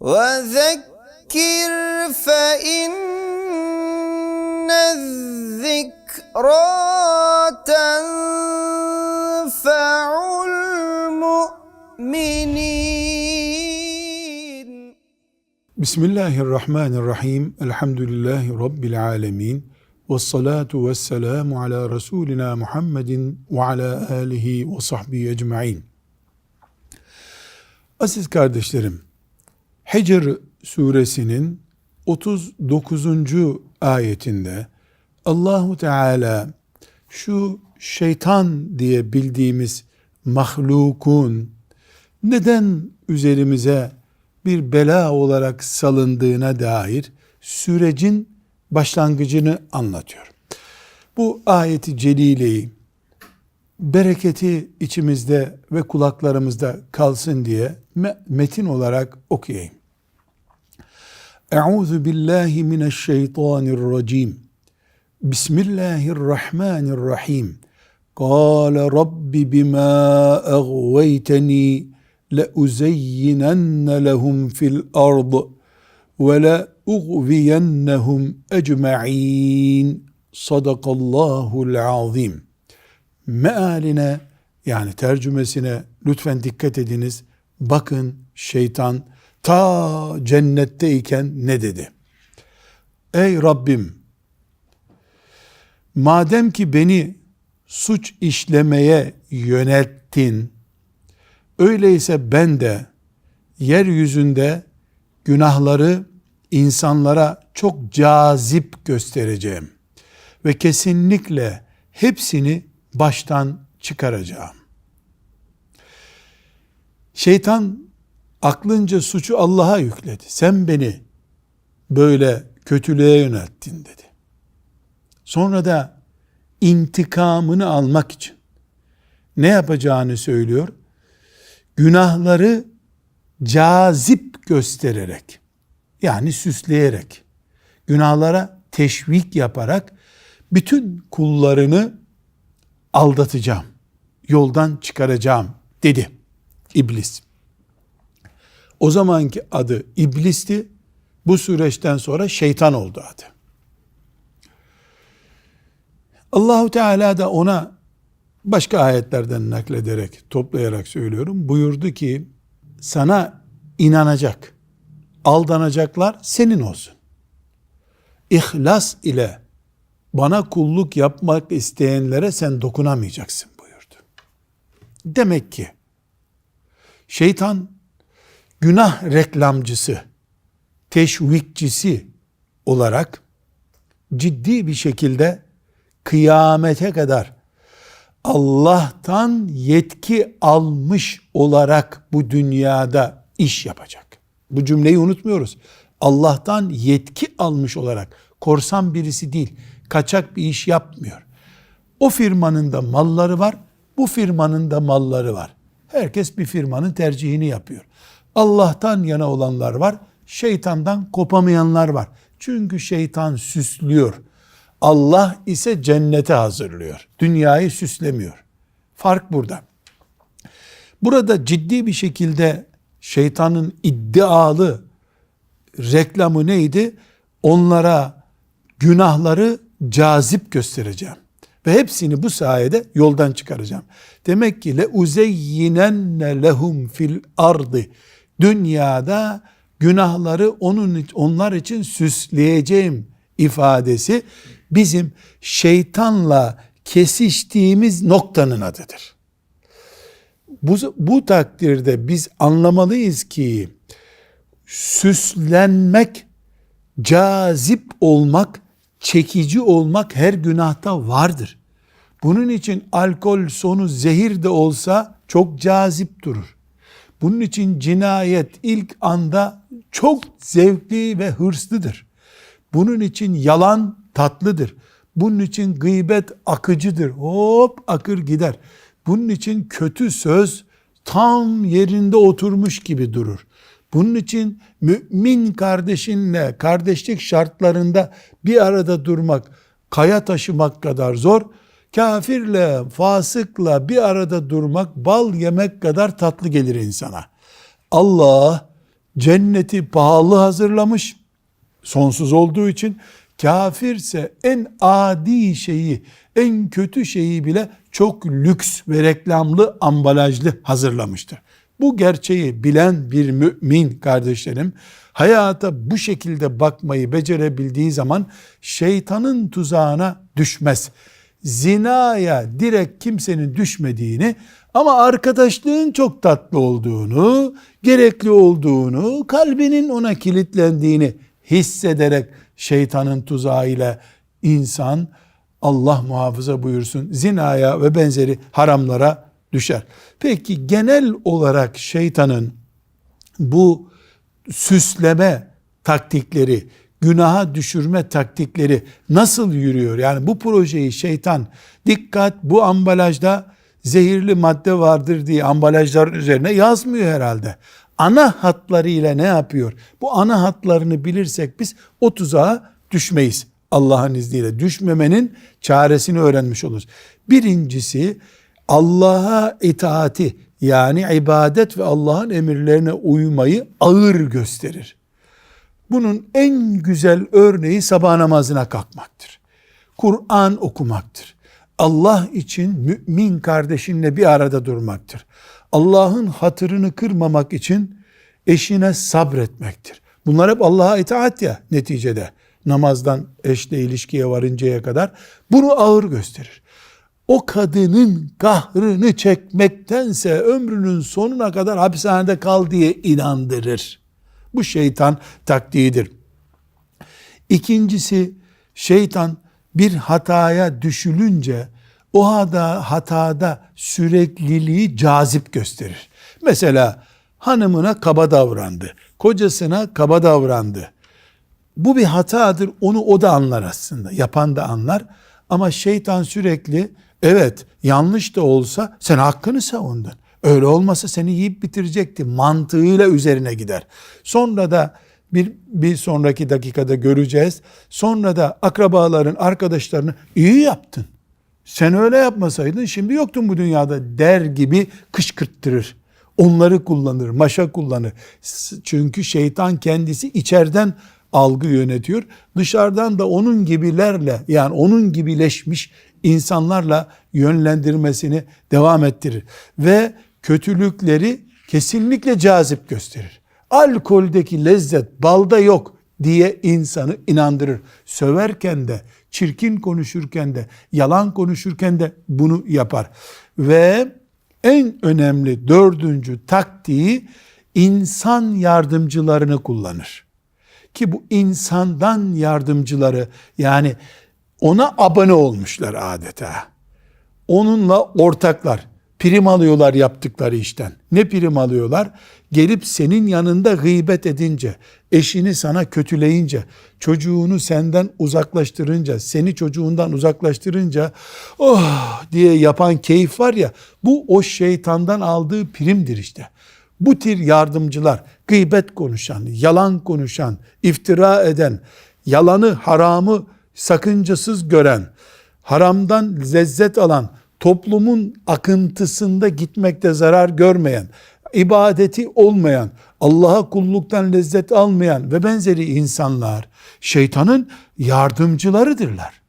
وذكر فإن الذكرى تنفع المؤمنين. بسم الله الرحمن الرحيم. الحمد لله رب العالمين والصلاة والسلام على رسولنا محمد وعلى آله وصحبه أجمعين. Aziz kardeşlerim, Hicr suresinin 39. ayetinde Allahu Teala şu şeytan diye bildiğimiz mahlukun neden üzerimize bir bela olarak salındığına dair sürecin başlangıcını anlatıyor. Bu ayeti celileyi bereketi içimizde ve kulaklarımızda kalsın diye me- metin olarak okuyayım. Euzu billahi mineşşeytanirracim. Bismillahirrahmanirrahim. قال رب بما أغويتني لأزينن لهم في الأرض ولأغوينهم أجمعين صدق الله العظيم mealine yani tercümesine lütfen dikkat ediniz. Bakın şeytan ta cennetteyken ne dedi? Ey Rabbim madem ki beni suç işlemeye yönelttin öyleyse ben de yeryüzünde günahları insanlara çok cazip göstereceğim ve kesinlikle hepsini baştan çıkaracağım. Şeytan aklınca suçu Allah'a yükledi. Sen beni böyle kötülüğe yönelttin dedi. Sonra da intikamını almak için ne yapacağını söylüyor? Günahları cazip göstererek yani süsleyerek günahlara teşvik yaparak bütün kullarını aldatacağım. Yoldan çıkaracağım dedi iblis. O zamanki adı iblisti. Bu süreçten sonra şeytan oldu adı. Allahu Teala da ona başka ayetlerden naklederek, toplayarak söylüyorum. Buyurdu ki sana inanacak, aldanacaklar senin olsun. İhlas ile bana kulluk yapmak isteyenlere sen dokunamayacaksın buyurdu. Demek ki şeytan günah reklamcısı, teşvikçisi olarak ciddi bir şekilde kıyamete kadar Allah'tan yetki almış olarak bu dünyada iş yapacak. Bu cümleyi unutmuyoruz. Allah'tan yetki almış olarak korsan birisi değil, kaçak bir iş yapmıyor. O firmanın da malları var, bu firmanın da malları var. Herkes bir firmanın tercihini yapıyor. Allah'tan yana olanlar var, şeytandan kopamayanlar var. Çünkü şeytan süslüyor. Allah ise cennete hazırlıyor. Dünyayı süslemiyor. Fark burada. Burada ciddi bir şekilde şeytanın iddialı reklamı neydi? Onlara günahları cazip göstereceğim. Ve hepsini bu sayede yoldan çıkaracağım. Demek ki le uzeyyinenne lehum fil ardı. Dünyada günahları onun onlar için süsleyeceğim ifadesi bizim şeytanla kesiştiğimiz noktanın adıdır. Bu, bu takdirde biz anlamalıyız ki süslenmek, cazip olmak, çekici olmak her günahta vardır. Bunun için alkol sonu zehir de olsa çok cazip durur. Bunun için cinayet ilk anda çok zevkli ve hırslıdır. Bunun için yalan tatlıdır. Bunun için gıybet akıcıdır. Hop akır gider. Bunun için kötü söz tam yerinde oturmuş gibi durur. Bunun için mümin kardeşinle kardeşlik şartlarında bir arada durmak, kaya taşımak kadar zor. Kafirle, fasıkla bir arada durmak, bal yemek kadar tatlı gelir insana. Allah Cenneti pahalı hazırlamış. Sonsuz olduğu için kafirse en adi şeyi, en kötü şeyi bile çok lüks ve reklamlı ambalajlı hazırlamıştır. Bu gerçeği bilen bir mümin kardeşlerim hayata bu şekilde bakmayı becerebildiği zaman şeytanın tuzağına düşmez. Zinaya direkt kimsenin düşmediğini ama arkadaşlığın çok tatlı olduğunu, gerekli olduğunu, kalbinin ona kilitlendiğini hissederek şeytanın tuzağıyla insan Allah muhafaza buyursun zinaya ve benzeri haramlara düşer. Peki genel olarak şeytanın bu süsleme taktikleri, günaha düşürme taktikleri nasıl yürüyor? Yani bu projeyi şeytan dikkat bu ambalajda zehirli madde vardır diye ambalajların üzerine yazmıyor herhalde. Ana hatlarıyla ne yapıyor? Bu ana hatlarını bilirsek biz o tuzağa düşmeyiz. Allah'ın izniyle düşmemenin çaresini öğrenmiş oluruz. Birincisi Allah'a itaati yani ibadet ve Allah'ın emirlerine uymayı ağır gösterir. Bunun en güzel örneği sabah namazına kalkmaktır. Kur'an okumaktır. Allah için mümin kardeşinle bir arada durmaktır. Allah'ın hatırını kırmamak için eşine sabretmektir. Bunlar hep Allah'a itaat ya neticede. Namazdan eşle ilişkiye varıncaya kadar bunu ağır gösterir. O kadının kahrını çekmektense ömrünün sonuna kadar hapishanede kal diye inandırır. Bu şeytan taktiğidir. İkincisi şeytan bir hataya düşülünce o hata, hatada sürekliliği cazip gösterir. Mesela hanımına kaba davrandı, kocasına kaba davrandı. Bu bir hatadır, onu o da anlar aslında, yapan da anlar. Ama şeytan sürekli evet yanlış da olsa sen hakkını savundun. Öyle olmasa seni yiyip bitirecekti mantığıyla üzerine gider. Sonra da bir, bir sonraki dakikada göreceğiz. Sonra da akrabaların, arkadaşlarını iyi yaptın. Sen öyle yapmasaydın şimdi yoktun bu dünyada der gibi kışkırttırır. Onları kullanır, maşa kullanır. Çünkü şeytan kendisi içeriden algı yönetiyor. Dışarıdan da onun gibilerle yani onun gibileşmiş insanlarla yönlendirmesini devam ettirir. Ve kötülükleri kesinlikle cazip gösterir. Alkoldeki lezzet balda yok diye insanı inandırır. Söverken de, çirkin konuşurken de, yalan konuşurken de bunu yapar. Ve en önemli dördüncü taktiği insan yardımcılarını kullanır. Ki bu insandan yardımcıları yani ona abone olmuşlar adeta. Onunla ortaklar. Prim alıyorlar yaptıkları işten. Ne prim alıyorlar? Gelip senin yanında gıybet edince, eşini sana kötüleyince, çocuğunu senden uzaklaştırınca, seni çocuğundan uzaklaştırınca oh diye yapan keyif var ya, bu o şeytandan aldığı primdir işte. Bu tür yardımcılar, gıybet konuşan, yalan konuşan, iftira eden, yalanı, haramı sakıncasız gören, haramdan lezzet alan, toplumun akıntısında gitmekte zarar görmeyen, ibadeti olmayan, Allah'a kulluktan lezzet almayan ve benzeri insanlar şeytanın yardımcılarıdırlar.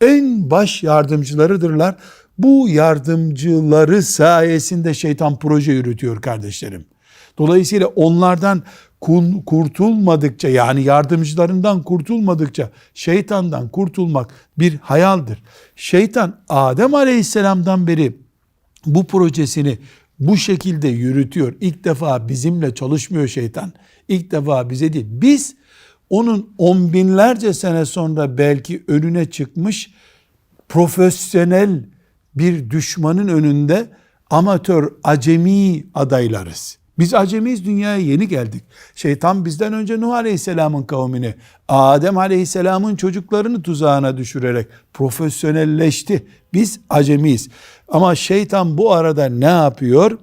En baş yardımcılarıdırlar. Bu yardımcıları sayesinde şeytan proje yürütüyor kardeşlerim. Dolayısıyla onlardan kurtulmadıkça yani yardımcılarından kurtulmadıkça şeytandan kurtulmak bir hayaldir. Şeytan Adem Aleyhisselam'dan beri bu projesini bu şekilde yürütüyor. İlk defa bizimle çalışmıyor şeytan. İlk defa bize değil. Biz onun on binlerce sene sonra belki önüne çıkmış profesyonel bir düşmanın önünde amatör, acemi adaylarız. Biz acemiyiz dünyaya yeni geldik. Şeytan bizden önce Nuh Aleyhisselam'ın kavmini, Adem Aleyhisselam'ın çocuklarını tuzağına düşürerek profesyonelleşti. Biz acemiyiz. Ama şeytan bu arada ne yapıyor?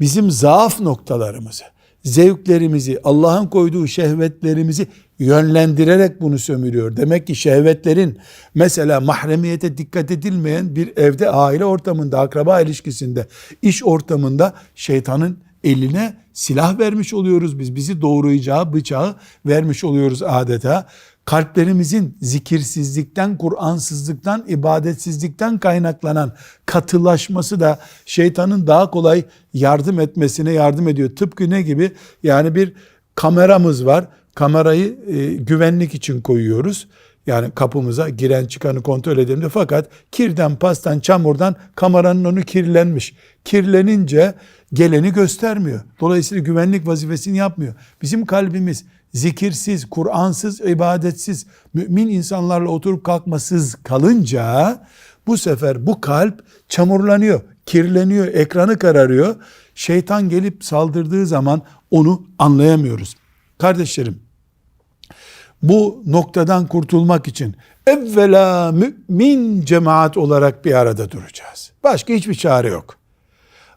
Bizim zaaf noktalarımızı, zevklerimizi, Allah'ın koyduğu şehvetlerimizi yönlendirerek bunu sömürüyor. Demek ki şehvetlerin mesela mahremiyete dikkat edilmeyen bir evde aile ortamında, akraba ilişkisinde, iş ortamında şeytanın eline silah vermiş oluyoruz biz. Bizi doğrayacağı bıçağı vermiş oluyoruz adeta. Kalplerimizin zikirsizlikten, Kur'ansızlıktan, ibadetsizlikten kaynaklanan katılaşması da şeytanın daha kolay yardım etmesine yardım ediyor. Tıpkı ne gibi? Yani bir kameramız var. Kamerayı e, güvenlik için koyuyoruz. Yani kapımıza giren çıkanı kontrol edelim fakat kirden, pastan, çamurdan kameranın önü kirlenmiş. Kirlenince geleni göstermiyor. Dolayısıyla güvenlik vazifesini yapmıyor. Bizim kalbimiz zikirsiz, Kur'ansız, ibadetsiz, mümin insanlarla oturup kalkmasız kalınca bu sefer bu kalp çamurlanıyor, kirleniyor, ekranı kararıyor. Şeytan gelip saldırdığı zaman onu anlayamıyoruz. Kardeşlerim, bu noktadan kurtulmak için evvela mümin cemaat olarak bir arada duracağız. Başka hiçbir çare yok.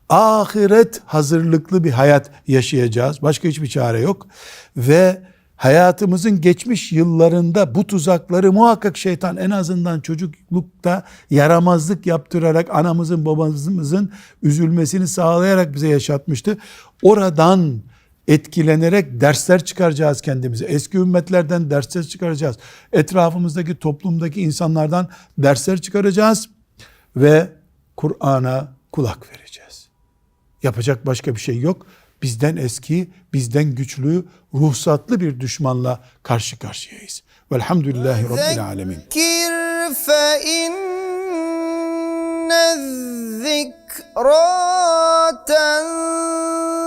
Ahiret hazırlıklı bir hayat yaşayacağız. Başka hiçbir çare yok. Ve hayatımızın geçmiş yıllarında bu tuzakları muhakkak şeytan en azından çocuklukta yaramazlık yaptırarak anamızın babamızın üzülmesini sağlayarak bize yaşatmıştı. Oradan etkilenerek dersler çıkaracağız kendimize. Eski ümmetlerden dersler çıkaracağız. Etrafımızdaki toplumdaki insanlardan dersler çıkaracağız ve Kur'an'a kulak vereceğiz. Yapacak başka bir şey yok. Bizden eski, bizden güçlü, ruhsatlı bir düşmanla karşı karşıyayız. Velhamdülillahi Rabbil Alemin. Zekir fe inne zikra تنفع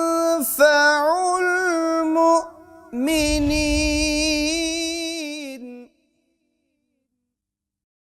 المؤمنين